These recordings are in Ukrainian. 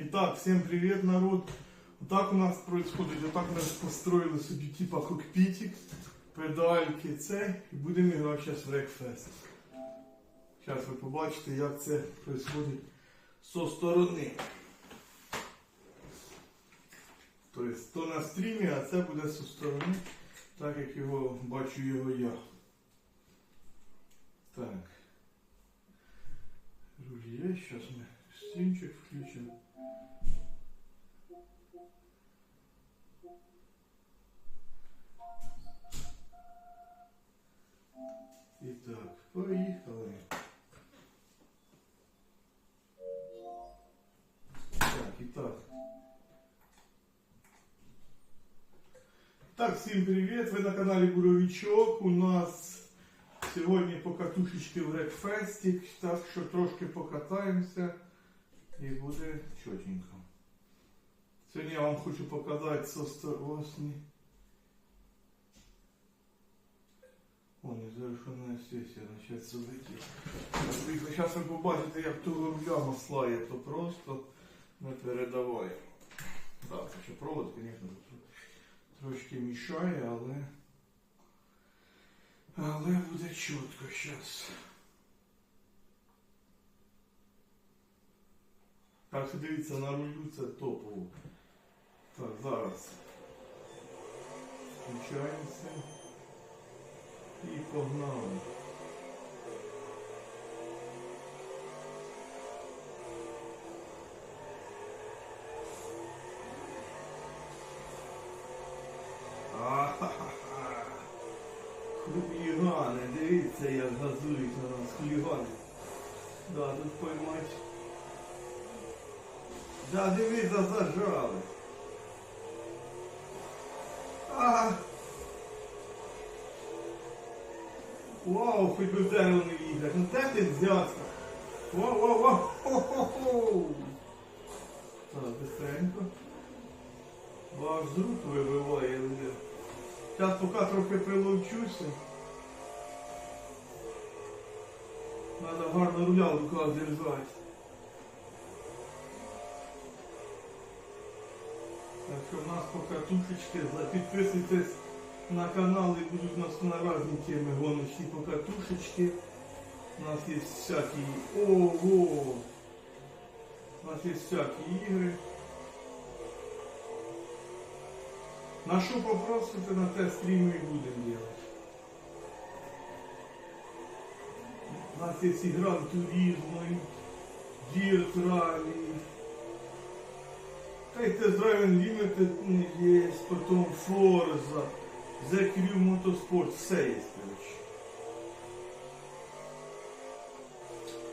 Итак, всем привет, народ. Вот так у нас происходит. Вот так ми построили собі типа кокпітик, педальки, це. І будемо грати зараз в Рекфест. Зараз ви побачите, як це происходит со сторони. Тобто, то на стрімі, а це буде со сторони, так як його бачу його я. Так. Руль є, зараз ми стрімчик включимо. І так, поїхали. Так, і так. Так, всім привіт! Ви на каналі Буровичок. У нас сьогодні покатушечки в Рекфесті, так що трошки покатаємося і буде чотенько. Сьогодні я вам хочу показати состоросні. О, не завершена сесія, начать судити. Зараз ви побачите, як того руля маслає, то просто не передаваємо. Так, ще провод, звісно, трошки мішає, але. Але буде чітко зараз. Так що дивіться, на рулю це топово. Так, зараз. Включаємося. І погнали. Ахахаха. Хулігани, дивіться, як газують на нас хулігани. Да, тут поймать. Да, дивіться, зажали. А. Вау, хоч би в дерево не їхати. Ну де ти взявся? Вау, вау, вау, хо-хо-хо. Так, быстренько. Ваш з рук вибиває. Зараз поки трохи приловчуся. Надо гарно руля в руках держати. Так що в нас покатушечки, підписуйтесь на канал і будуть у нас на різні теми гоночні покатушечки. У нас є всякі... Ого! У нас є всякі ігри. На що попросите, на те стріми і будемо делать. У нас є і Гран Туризмо, Dirt Rally. Та Test Drive Unlimited є, потім Forza, The Crew Motorsport, все є, короче.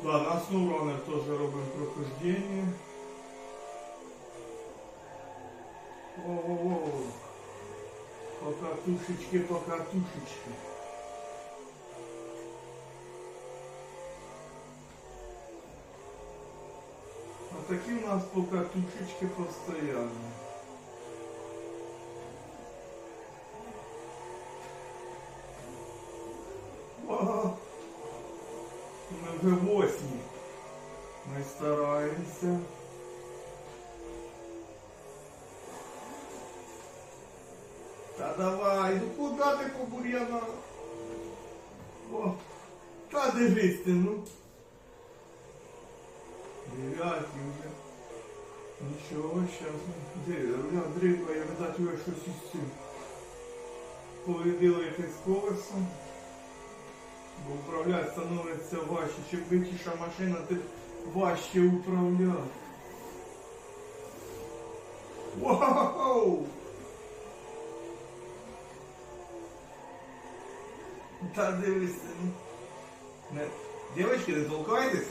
Ладно, SnowRunner теж робимо прохождение. Воу-воу-воу. Покатушечки, покатушечки. А такі у нас покатушечки постоянно. Ми стараємося. Та давай, ну куди ти по бур'янах? О, та дивись ти, ну. Дев'ятий вже. Нічого. Де, руля дрібла, я видать його щось із цим. Повідило якесь колесо. Бо управляти становиться важче. Чим витіша машина, тим важче управляти. Вау! Та дивись. Девочки, не толкайтесь.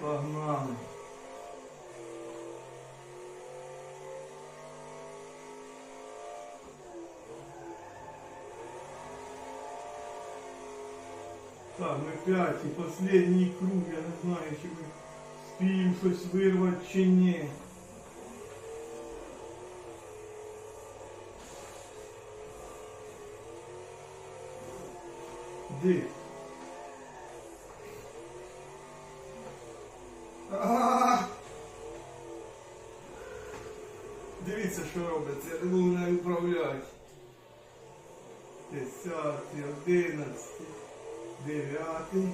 Погнали. Так, ми п'яті, последній круг, я не знаю, чи ми спіємо щось вирвати чи ні. Де? Дивіться, що робиться, я не буду не управляти. Десятий, одинадцятий, дев'ятий.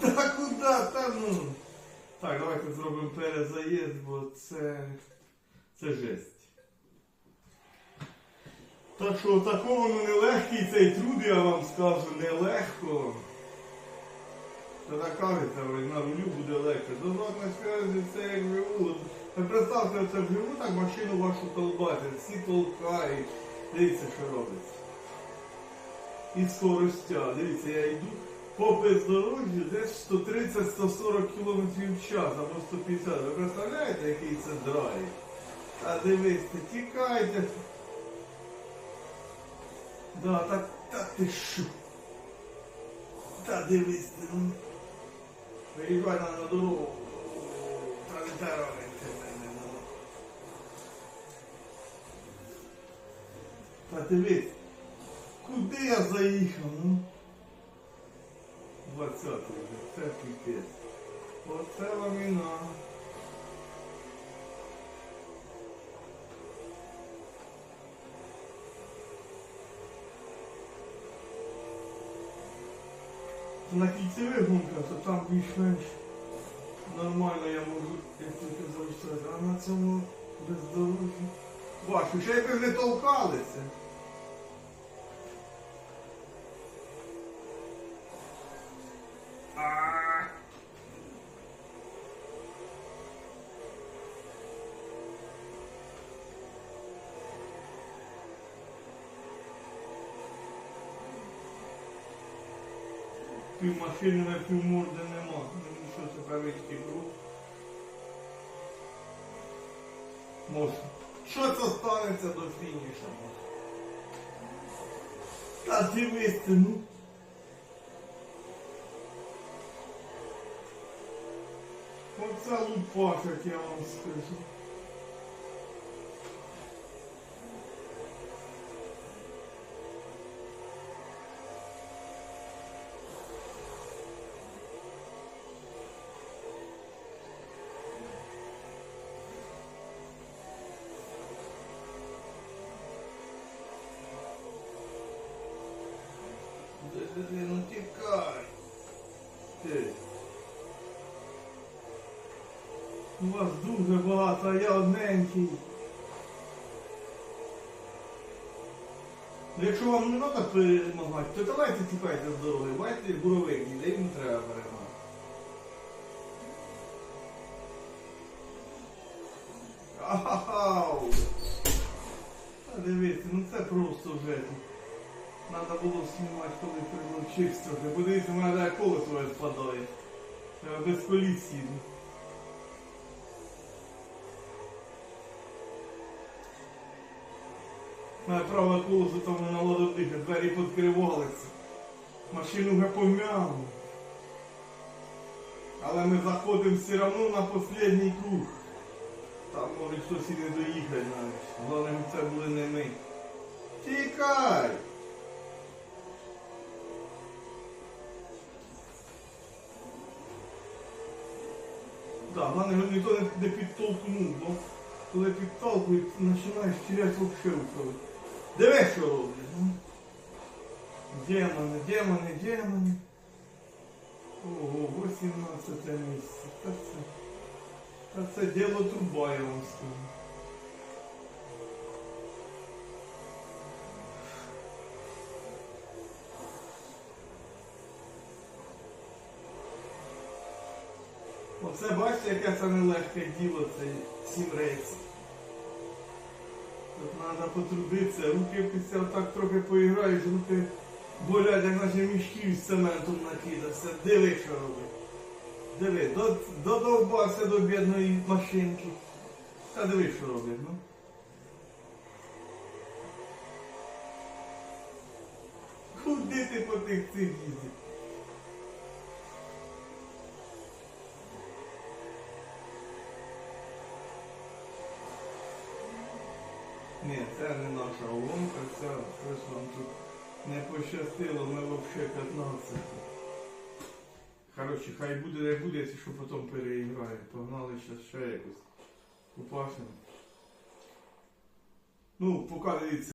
Та куди? Та ну. Так, давайте зробимо перезаїзд, бо це. це жесть. Так що такого ну нелегкий цей труд, я вам скажу, нелегко. Та так кажеться, на рулю буде легше. Дозор не скаже, це як вживу. Ви представте, це вживу так машину вашу толбати, всі толкають. Дивіться, що робиться. І скоростя. Дивіться, я йду по бездорожжю десь 130-140 км в час або 150. Ви представляєте, який це драйв? Та дивись, тікайте. Да, так, та ти що? Та дивись, ну. Виїжджай на, дорогу. Та Та дивись. Куди я заїхав, ну? 20 вже, це піпець. Оце ламіна. На кільцевих гонках, то там більш-менш нормально я можу, як тільки залишити, а на цьому бездорожжі. Важко, ще якби не толкалися. Пів машини на пів морди нема. Ну що це правички гру? Може. Що це станеться до фініша? може? Та дивись ти, ну. Оце лупак, як я вам скажу. Де-де-де, Ну тікай. Ти. У вас дуже багато, а я одненький. Ну, Якщо вам не треба перемагати, то давайте тікайте з дороги, давайте буровик, де їм треба перемагати. Ахау! Дивіться, ну це просто вже. Треба було знімати, коли прилучився вже. Подивіться, у мене навіть колесо ось впадає. Треба без поліції. На праве колесо там на ладодиха, двері підкривалися. Машину вже пом'яло. Але ми заходимо все одно на останній круг. Там може хтось і не доїхати навіть. Головне, це були не ми. Тікай! Так, головне, ніхто не, не підтолкнув, бо коли підтолкують, починаєш теряти взагалі вколи. Диви, що роблять. ну. Демони, демони, демони. Ого, 18 місце. Та це, та це діло труба, вам скажу. Оце бачите, яке це нелегке діло, це сім рейсів. Тут треба потрудитися, руки після так трохи поіграєш, руки болять, як наче мішків з цементом накидався. Диви, що робить. Диви, до- додовбався до бідної машинки. Та диви, що робить, ну. Куди ти по тих цих їздиш? Ні, це не наша ломка, це щось вам тут Не пощастило, ми взагалі 15. Коротше, хай буде, не буде, якщо що потім переіграє. Погнали зараз ще якось. Купашимо. Ну, поки дивіться.